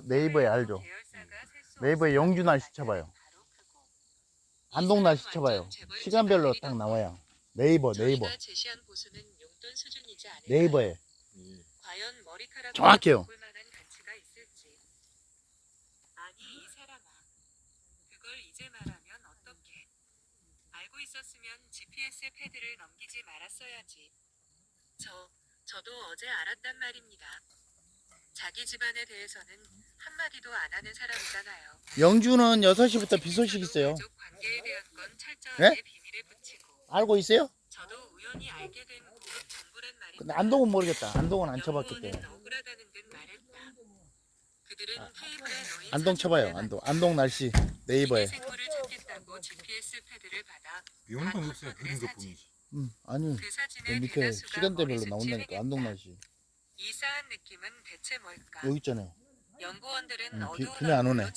네이버에 알죠? 네이버에 영주 날씨 쳐봐요. 안동 날씨 쳐봐요. 시간별로 딱 나와요. 네이버, 네이버. 네이버에. 정확해요. 있었으면 GPS 패드를 넘기지 말았어야지. 저 저도 어제 알았단 말입니다. 자기 집안에 대해서는 한마디도 안 하는 사람이잖아요. 영주는 6시부터 비 소식 있어요. 가족 관계에 대한 건 철저하게 예? 비밀에 붙이고 알고 있어요? 저도 우연히 알게 된 정보란 말입니다. 근데 안동은 모르겠다. 안동은 안 쳐봤기 때문에. 억울하다는 듯 말했다. 그들은 테이블에 놓인 안동 쳐봐요. 안동. 안동 날씨 네이버에. 생물을 찾겠다고 GPS 패드를 받아 건 없어요. 그린 것 뿐이지. 음, 아니. 그그 사진의 밑에 대다수가 시간대별로 머리 나온다니까. 안동 날씨. 이상한 느낌은 대체 뭘까? 여기 있잖아요. 연구원들은 음, 비- 어두운 비는 안 오네. 얼굴로